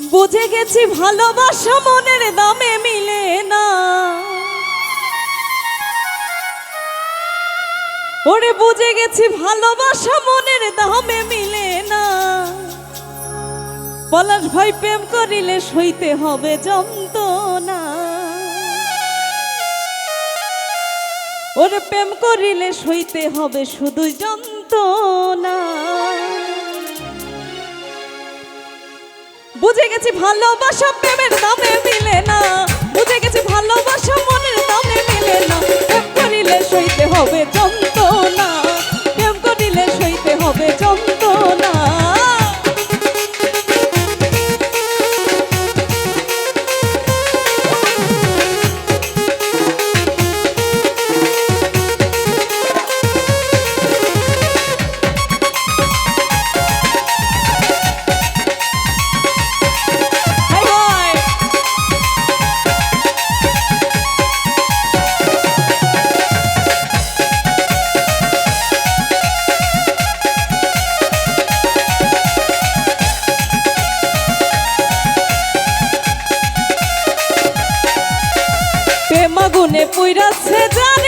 বুঝে গেছি ভালোবাসা মনের দামে মিলে না। ওরে বুঝে গেছি ভালোবাসা মনের দামে মিলে না। পলাশ ভাই প্রেম করিলে সইতে হবে যন্ত্রণা। ওরে প্রেম করিলে সইতে হবে শুধু যন্ত্রণা। বুঝে গেছি ভালোবাসা প্রেমের দামে আগুনে পুইরাছে যা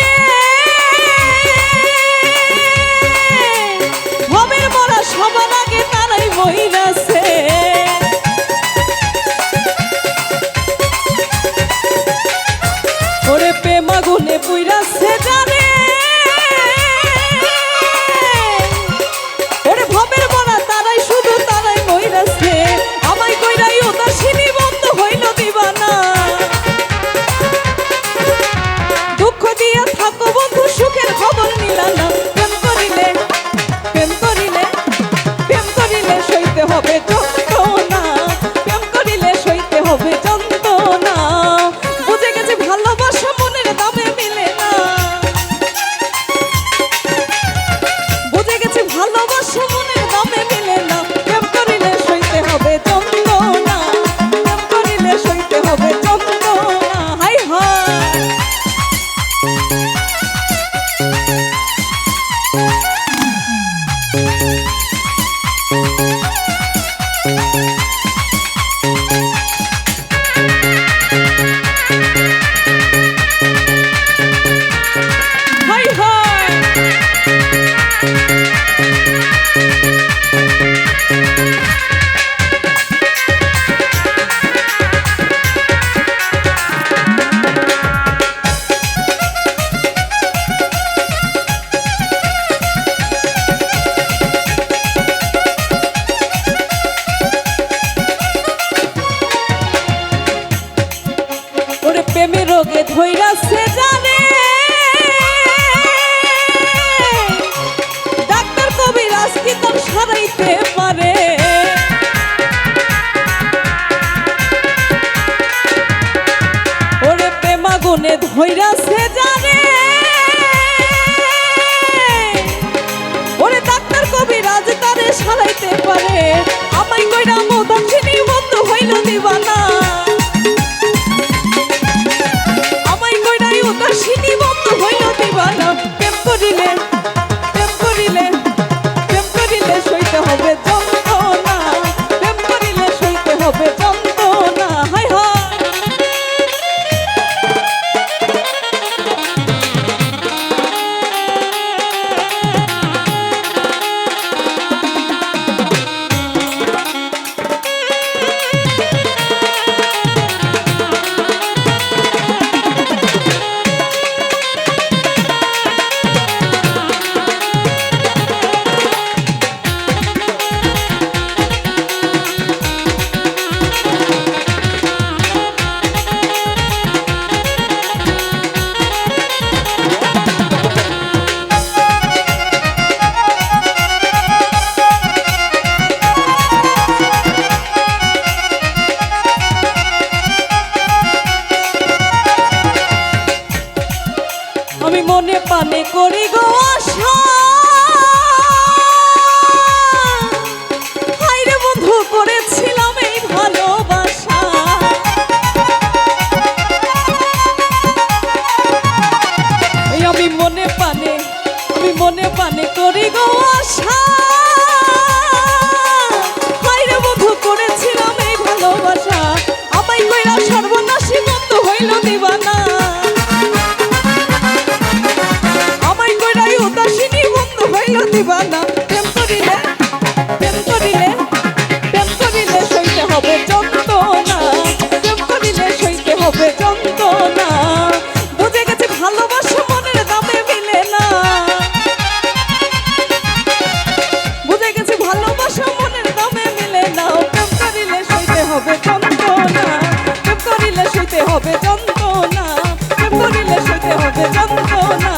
ডাক্তার কবিরাজ কি সারাইতে পারে? ওরে ওরে ডাক্তার তারে সারাইতে পারে। আমায় কইরা আমি মনে পানে করি গো আশা। বন্ধু করেছিলাম এই ভালো নিবানা প্রেম করিলে প্রেম হবে যন্ত্রণা। প্রেম করিলে সইতে হবে যন্ত্রণা। বুঝে গেছে ভালোবাসা দামে মিলে না। বুঝে গেছে ভালোবাসা দামে মিলে না। প্রেম করিলে সইতে হবে যন্ত্রণা। প্রেম করিলে সইতে হবে যন্ত্রণা। প্রেম করিলে সইতে হবে যন্ত্রণা।